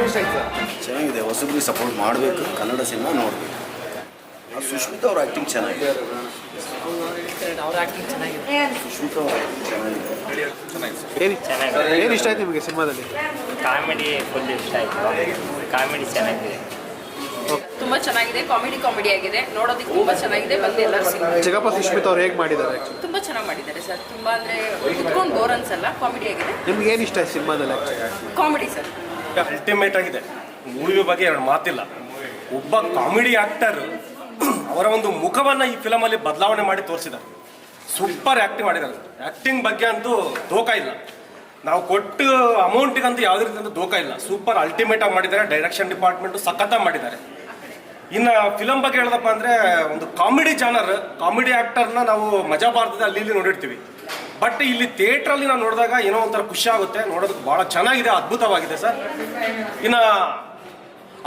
ಏನು ಇಷ್ಟ ಆಯ್ತು. ಚೆನ್ನಾಗಿದೆ ಹೊಸಬ್ರಿಗೆ ಸಪೋರ್ಟ್ ಮಾಡಬೇಕು ಕನ್ನಡ ಸಿನಿಮಾ ನೋಡಬೇಕು. ಸುಷ್ಮಿತಾ ಅವ್ರ ಆ್ಯಕ್ಟಿಂಗ್ ಚೆನ್ನಾಗಿದೆ. ಅವ್ರ ಆ್ಯಕ್ಟಿಂಗ್ ಚೆನ್ನಾಗಿದೆ. ಸುಷ್ಮಿತಾ ಅವ್ರ ಆ್ಯಕ್ಟಿಂಗ್ ಚೆನ್ನಾಗಿದೆ. ಏನು ಏನು ಇಷ್ಟ ಆಯ್ತು ನಿಮಗೆ ಸಿನಿಮಾದಲ್ಲಿ? ಕಾಮಿಡಿ ಫುಲ್ ಇಷ್ಟ ಆಯಿತು. ಕಾಮಿಡಿ ಚೆನ್ನಾಗಿದೆ. ತುಂಬಾ ಚೆನ್ನಾಗಿದೆ ಕಾಮಿಡಿ ಕಾಮಿಡಿ ಆಗಿದೆ. ನೋಡೋದಕ್ಕೆ ತುಂಬಾ ಚೆನ್ನಾಗಿದೆ ಬಂದು ಎಲ್ಲರೂ ಸಿನಿಮಾ ಜಗಪ್ಪ ಸುಷ್ಮಿತಾ ಅವ್ರು ಹೇಗೆ ಮಾಡಿದ್ದಾರೆ ತುಂಬಾ ಚೆನ್ನಾಗಿ ಮಾಡಿದ್ದಾರೆ ಸರ್. ತುಂಬಾ ಅಂದ್ರೆ ಕುತ್ಕೊಂಡು ಬೋರ್ ಅನ್ಸಲ್ಲ ಕಾಮಿಡಿ ಆಗಿದೆ. ನಿಮ್ಗೆ ಏನು ಇಷ್ಟ ಆಯ್ತು ಸಿನಿಮಾದಲ್ಲಿ ಕಾಮಿಡಿ ಸರ್. ಅಲ್ಟಿಮೇಟ್ ಆಗಿದೆ. ಮೂವಿ ಬಗ್ಗೆ ಎರಡು ಮಾತಿಲ್ಲ. ಒಬ್ಬ ಕಾಮಿಡಿ ಆಕ್ಟರ್ ಅವರ ಒಂದು ಮುಖವನ್ನ ಈ ಫಿಲಮಲ್ಲಿ ಬದಲಾವಣೆ ಮಾಡಿ ತೋರಿಸಿದ್ದಾರೆ. ಸೂಪರ್ ಆಕ್ಟಿಂಗ್ ಮಾಡಿದ್ದಾರೆ. ಆಕ್ಟಿಂಗ್ ಬಗ್ಗೆ ಅಂತೂ ದೋಕ ಇಲ್ಲ. ನಾವು ಕೊಟ್ಟು ಅಮೌಂಟಿಗಂತೂ ಯಾವುದೇ ರೀತಿಯಿಂದ ದೋಕ ಇಲ್ಲ. ಸೂಪರ್ ಅಲ್ಟಿಮೇಟ್ ಆಗಿ ಮಾಡಿದ್ದಾರೆ. ಡೈರೆಕ್ಷನ್ ಡಿಪಾರ್ಟ್ಮೆಂಟ್ ಸಖತ್ತಾಗಿ ಮಾಡಿದ್ದಾರೆ. ಇನ್ನು ಫಿಲಮ್ ಬಗ್ಗೆ ಹೇಳ್ದಪ್ಪ ಅಂದ್ರೆ ಒಂದು ಕಾಮಿಡಿ ಜಾನರ್ ಕಾಮಿಡಿ ಆಕ್ಟರ್ನ ನಾವು ಮಜಾ ಭಾರತದ ಅಲ್ಲಿ ನೋಡಿರ್ತೀವಿ. ಬಟ್ ಇಲ್ಲಿ ಥಿಯೇಟ್ರಲ್ಲಿ ನಾವು ನೋಡಿದಾಗ ಏನೋ ಒಂಥರ ಖುಷಿ ಆಗುತ್ತೆ. ನೋಡೋದಕ್ಕೆ ಬಹಳ ಚೆನ್ನಾಗಿದೆ, ಅದ್ಭುತವಾಗಿದೆ ಸರ್. ಇನ್ನು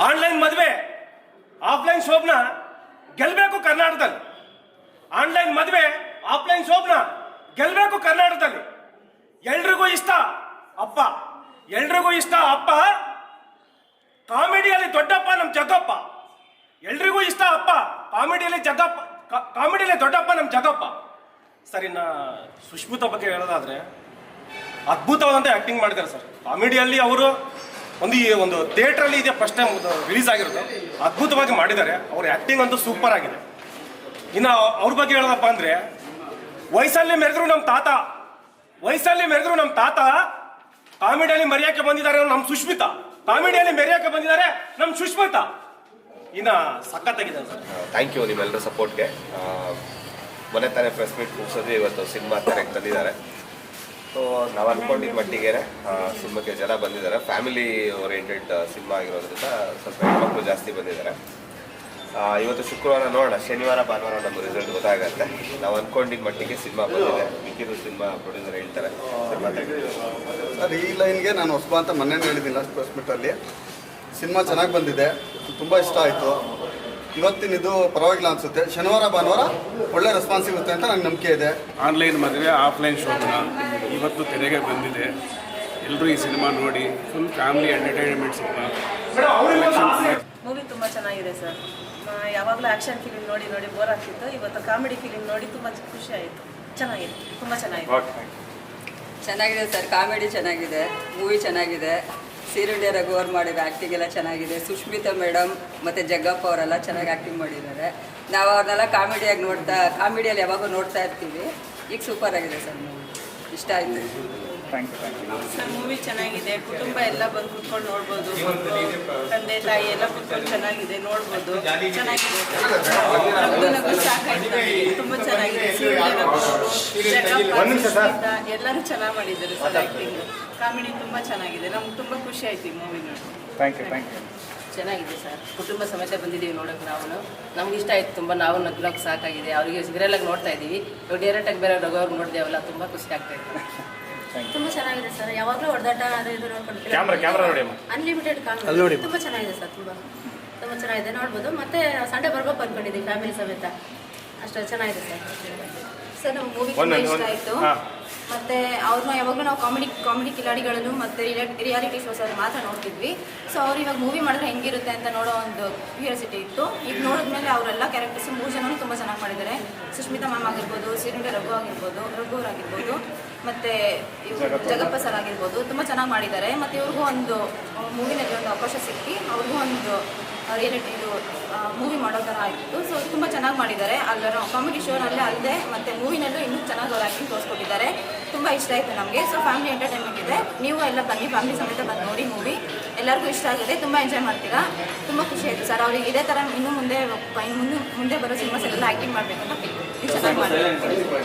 ಆನ್ಲೈನ್ ಮದುವೆ ಆಫ್ಲೈನ್ ಶೋಭನ ಗೆಲ್ಲಬೇಕು ಕರ್ನಾಟಕದಲ್ಲಿ. ಆನ್ಲೈನ್ ಮದುವೆ ಆಫ್ಲೈನ್ ಶೋಭನ ಗೆಲ್ಲಬೇಕು ಕರ್ನಾಟಕದಲ್ಲಿ. ಎಲ್ರಿಗೂ ಇಷ್ಟ ಅಪ್ಪ. ಎಲ್ರಿಗೂ ಇಷ್ಟ ಅಪ್ಪ. ಕಾಮಿಡಿಯಲ್ಲಿ ದೊಡ್ಡಪ್ಪ ನಮ್ಮ ಜಗ್ಗಪ್ಪ. ಎಲ್ರಿಗೂ ಇಷ್ಟ ಅಪ್ಪ. ಕಾಮಿಡಿಯಲ್ಲಿ ಜಗ್ಗಪ್ಪ ಕಾಮಿಡಿಯಲ್ಲಿ ದೊಡ್ಡಪ್ಪ ನಮ್ಮ ಜಗ್ಗಪ್ಪ. ಸರ್ ಇನ್ನ ಸುಷ್ಮಿತಾ ಬಗ್ಗೆ ಹೇಳೋದಾದ್ರೆ ಅದ್ಭುತವಾದಂಥ ಆ್ಯಕ್ಟಿಂಗ್ ಮಾಡಿದ್ದಾರೆ ಸರ್. ಕಾಮಿಡಿಯಲ್ಲಿ ಅವರು ಒಂದು ಈ ಒಂದು ಥಿಯೇಟ್ರಲ್ಲಿ ಇದೆ ಫಸ್ಟ್ ಟೈಮ್ ರಿಲೀಸ್ ಆಗಿರೋದು. ಅದ್ಭುತವಾಗಿ ಮಾಡಿದ್ದಾರೆ. ಅವ್ರ ಆ್ಯಕ್ಟಿಂಗ್ ಅಂತೂ ಸೂಪರ್ ಆಗಿದೆ. ಇನ್ನು ಅವ್ರ ಬಗ್ಗೆ ಹೇಳೋದಪ್ಪ ಅಂದ್ರೆ, ವಯಸ್ಸಲ್ಲಿ ಮೆರೆದ್ರು ನಮ್ಮ ತಾತ. ವಯಸ್ಸಲ್ಲಿ ಮೆರೆದ್ರು ನಮ್ಮ ತಾತ, ಕಾಮಿಡಿಯಲ್ಲಿ ಮರೆಯಕ್ಕೆ ಬಂದಿದ್ದಾರೆ ನಮ್ಮ ಸುಷ್ಮಿತಾ. ಕಾಮಿಡಿಯಲ್ಲಿ ಮೆರೆಯಕ್ಕೆ ಬಂದಿದ್ದಾರೆ ನಮ್ಮ ಸುಷ್ಮಿತಾ. ಇನ್ನ ಸಖತ್ತಾಗಿದೆ ಸರ್. ಥ್ಯಾಂಕ್ ಯು ನಿಮ್ಮೆಲ್ಲರ ಸಪೋರ್ಟ್ಗೆ ಮೊನ್ನೆ ತಾನೇ ಪ್ರೆಸ್ ಮೀಟ್ ಮುಗಿಸೋದು ಇವತ್ತು ಸಿನಿಮಾ ಕರೆಕ್ಟ್ ತಂದಿದ್ದಾರೆ ಸೊ ನಾವು ಅನ್ಕೊಂಡಿದ್ದ ಮಟ್ಟಿಗೆ ಸಿನಿಮಾಕ್ಕೆ ಜನ ಬಂದಿದ್ದಾರೆ. ಫ್ಯಾಮಿಲಿ ಓರಿಯೆಂಟೆಡ್ ಸಿನಿಮಾ ಆಗಿರೋದ್ರಿಂದ ಸ್ವಲ್ಪ ಹೆಣ್ಮಕ್ಳು ಜಾಸ್ತಿ ಬಂದಿದ್ದಾರೆ. ಇವತ್ತು ಶುಕ್ರವಾರ ನೋಡೋಣ. ಶನಿವಾರ, ಭಾನುವಾರ ನಮ್ಮ ರಿಸಲ್ಟ್ ಗೊತ್ತಾಗತ್ತೆ. ನಾವು ಅನ್ಕೊಂಡಿದ್ದ ಮಟ್ಟಿಗೆ ಸಿನಿಮಾ ಬಂದಿದೆ. ಮಿಕ್ಕಿದ್ದು ಸಿನಿಮಾ ಪ್ರೊಡ್ಯೂಸರ್ ಹೇಳ್ತಾರೆ. ಸರ್, ಈ ಲೈನ್ಗೆ ನಾನು ಹೊಸಬ ಅಂತ ಮೊನ್ನೆ ಹೇಳಿದ್ದೀನಿ ಲಾಸ್ಟ್ ಪ್ರೆಸ್ ಮೀಟಲ್ಲಿ ಸಿನಿಮಾ ಚೆನ್ನಾಗಿ ಬಂದಿದೆ. ತುಂಬ ಇಷ್ಟ ಆಯಿತು. ಇವತ್ತಿನ ಇದು ಪರವಾಗಿಲ್ಲ ಅನಿಸುತ್ತೆ. ಶನಿವಾರ ಭಾನುವಾರ ಒಳ್ಳೆ ರೆಸ್ಪಾನ್ಸ್ ಸಿಗುತ್ತೆ ಅಂತ ನನಗೆ ನಂಬಿಕೆ ಇದೆ. ಆನ್ಲೈನ್ ಮದುವೆ ಆಫ್ಲೈನ್ ಶೋಭನ ಇವತ್ತು ತೆರೆಗೆ ಬಂದಿದೆ. ಎಲ್ಲರೂ ಈ ಸಿನಿಮಾ ನೋಡಿ full family entertainment cinema movie ತುಂಬ ಚೆನ್ನಾಗಿದೆ ಸರ್ ಯಾವಾಗಲೂ ಆ್ಯಕ್ಷನ್ ಫಿಲಿಮ್ ನೋಡಿ ನೋಡಿ ಬೋರ್ ಆಗ್ತಿತ್ತು. ಇವತ್ತು ಕಾಮಿಡಿ ಫಿಲಿಮ್ ನೋಡಿ ತುಂಬ ಖುಷಿ ಆಯಿತು. ಚೆನ್ನಾಗಿದೆ ತುಂಬ ಚೆನ್ನಾಗಿದೆ. ಚೆನ್ನಾಗಿದೆ ಸರ್ ಕಾಮಿಡಿ ಚೆನ್ನಾಗಿದೆ. ಮೂವಿ ಚೆನ್ನಾಗಿದೆ. ಸೀರುಂಡೆ ರಘು ಅವ್ರು ಮಾಡಿದ ಆ್ಯಕ್ಟಿಂಗ್ ಎಲ್ಲ ಚೆನ್ನಾಗಿದೆ. ಸುಷ್ಮಿತಾ ಮೇಡಮ್ ಮತ್ತು ಜಗ್ಗಪ್ಪ ಅವರೆಲ್ಲ ಚೆನ್ನಾಗಿ ಆ್ಯಕ್ಟಿಂಗ್ ಮಾಡಿದ್ದಾರೆ. ನಾವು ಅವ್ರನ್ನೆಲ್ಲ ಕಾಮಿಡಿಯಾಗಿ ನೋಡ್ತಾ ಕಾಮಿಡಿಯಲ್ಲಿ ಯಾವಾಗೂ ನೋಡ್ತಾ ಇರ್ತೀವಿ. ಈಗ ಸೂಪರ್ ಆಗಿದೆ ಸರ್ ಇಷ್ಟ ಆಯಿತು. ಸರ್ ಮೂವಿ ಚೆನ್ನಾಗಿದೆ. ಕುಟುಂಬ ಎಲ್ಲ ಬಂದು ಕುತ್ಕೊಂಡು ನೋಡ್ಬೋದು. ತಂದೆ ತಾಯಿ ಎಲ್ಲ ಕುತ್ಕೊಂಡು ಚೆನ್ನಾಗಿದೆ. ನೋಡ್ಬೋದು. ಚೆನ್ನಾಗಿದೆ. ತುಂಬಾ ನಗು ಸಾಕಾಯ್ತು ತುಂಬ ಚೆನ್ನಾಗಿದೆ. ಎಲ್ಲರೂ ಚೆನ್ನಾಗಿ ಮಾಡಿದ್ದಾರೆ ಸರ್ ಆ್ಯಕ್ಟಿಂಗ್ ಕಾಮಿಡಿ ತುಂಬ ಚೆನ್ನಾಗಿದೆ. ನಮ್ಗೆ ತುಂಬ ಖುಷಿ ಆಯ್ತು ಈ ಮೂವಿ ನೋಡಿ ಚೆನ್ನಾಗಿದೆ ಸರ್. ಕುಟುಂಬ ಸಮೇತ ಬಂದಿದ್ದೀವಿ ನೋಡೋಕೆ ನಾವು. ನಮ್ಗೆ ಇಷ್ಟ ಆಯ್ತು ತುಂಬ. ನಾವು ನಗ್ನೋಕೆ ಸಾಕಾಗಿದೆ. ಅವರಿಗೆ ಸಿಗರೆಲ್ಲಾಗಿ ನೋಡ್ತಾ ಇದ್ದೀವಿ. ಡೈರೆಕ್ಟ್ ಡೈರೆಕ್ಟಾಗಿ ಬೇರೆ ರೋಗ ನೋಡಿದೆವಲ್ಲ ತುಂಬ ಖುಷಿ ಆಗ್ತಾ ಇದೆ. ತುಂಬಾ ಚೆನ್ನಾಗಿದೆ ಸರ್. ಯಾವಾಗಲೂ ಹೊಡೆದಾಟ ಅದು ಇದು ಕ್ಯಾಮ್ರಾ ಕ್ಯಾಮ್ರಾ ನೋಡಿ ಅಮ್ಮ. ಅನ್ಲಿಮಿಟೆಡ್ ನೋಡಿ. ತುಂಬಾ ಚೆನ್ನಾಗಿದೆ ಸರ್ ತುಂಬಾ. ತುಂಬಾ ಚೆನ್ನಾಗಿದೆ. ನೋಡ್ಬೋದು. ಮತ್ತೆ ಸಂಡೆ ಬರ್ಬೇಕು ಅನ್ಕೊಂಡಿದ್ದೀವಿ ಫ್ಯಾಮಿಲಿ ಸಮೇತ. ಅಷ್ಟು ಚೆನ್ನಾಗಿದೆ ಸರ್ ಸರ್ ನಮ್ಮ ಮೂವಿ ತುಂಬ ಇಷ್ಟ ಆಯಿತು. ಮತ್ತೆ ಅವ್ರನ್ನ ಯಾವಾಗಲೂ ನಾವು ಕಾಮಿಡಿ ಕಾಮಿಡಿ ಕಿಲಾಡಿಗಳನ್ನು ಮತ್ತೆ ರಿಯಾಲಿಟಿ ಶೋಸ್ ಅಲ್ಲಿ ಮಾತ್ರ ನೋಡ್ತಿದ್ವಿ. ಸೊ ಅವ್ರು ಇವಾಗ ಮೂವಿ ಮಾಡಿದ್ರೆ ಹೆಂಗಿರುತ್ತೆ ಅಂತ ನೋಡೋ ಒಂದು ಕ್ಯೂರಿಯಾಸಿಟಿ ಇತ್ತು. ಈಗ ನೋಡಿದ್ಮೇಲೆ ಅವರೆಲ್ಲ ಕ್ಯಾರೆಕ್ಟರ್ಸ್ ಮೂರು ಜನನೂ ತುಂಬ ಚೆನ್ನಾಗಿ ಮಾಡಿದ್ದಾರೆ. ಸುಷ್ಮಿತಾ ಮ್ಯಾಮ್ ಆಗಿರ್ಬೋದು ಸಿರುಂಡೆ ರಘು ಆಗಿರ್ಬೋದು ರಘು ಅವ್ರು ಆಗಿರ್ಬೋದು ಮತ್ತೆ ಇವ್ರು ಜಗಪ್ಪ ಸರ್ ಆಗಿರ್ಬೋದು ತುಂಬ ಚೆನ್ನಾಗಿ ಮಾಡಿದ್ದಾರೆ. ಮತ್ತು ಇವ್ರಿಗೂ ಒಂದು ಮೂವಿನಲ್ಲಿ ಒಂದು ಅವಕಾಶ ಸಿಕ್ಕಿ ಅವ್ರಿಗೂ ಒಂದು ರಿಯಾಲಿಟಿ ಇದು ಮೂವಿ ಮಾಡೋ ಥರ ಆಗಿತ್ತು. ಸೊ ತುಂಬ ಚೆನ್ನಾಗಿ ಮಾಡಿದ್ದಾರೆ. ಅಲ್ಲರ ಕಾಮಿಡಿ ಶೋನಲ್ಲೇ ಅಲ್ಲದೆ ಮತ್ತು ಮೂವಿನಲ್ಲೂ ಇನ್ನೂ ಚೆನ್ನಾಗಿ ಅವ್ರು ಆ್ಯಕ್ಟಿಂಗ್ ತೋರಿಸ್ಕೊಟ್ಟಿದ್ದಾರೆ. ತುಂಬ ಇಷ್ಟ ಆಯಿತು ನಮಗೆ. ಸೊ ಫ್ಯಾಮಿಲಿ ಎಂಟರ್ಟೈನ್ಮೆಂಟ್ ಇದೆ. ನೀವು ಎಲ್ಲ ಬನ್ನಿ ಫ್ಯಾಮಿಲಿ ಸಮೇತ ಬಂದು ನೋಡಿ ಮೂವಿ ಎಲ್ಲರಿಗೂ ಇಷ್ಟ ಆಗಿದೆ. ತುಂಬ ಎಂಜಾಯ್ ಮಾಡ್ತೀರಾ? ತುಂಬ ಖುಷಿ ಆಯಿತು ಸರ್. ಅವ್ರಿಗೆ ಇದೇ ಥರ ಇನ್ನೂ ಮುಂದೆ ಮುಂದೆ ಮುಂದೆ ಬರೋ ಸಿನಿಮಾಸ್ ಎಲ್ಲ ಆ್ಯಕ್ಟಿಂಗ್ ಮಾಡಬೇಕಂತ ಚೆನ್ನಾಗಿ ಮಾಡಿದ್ದಾರೆ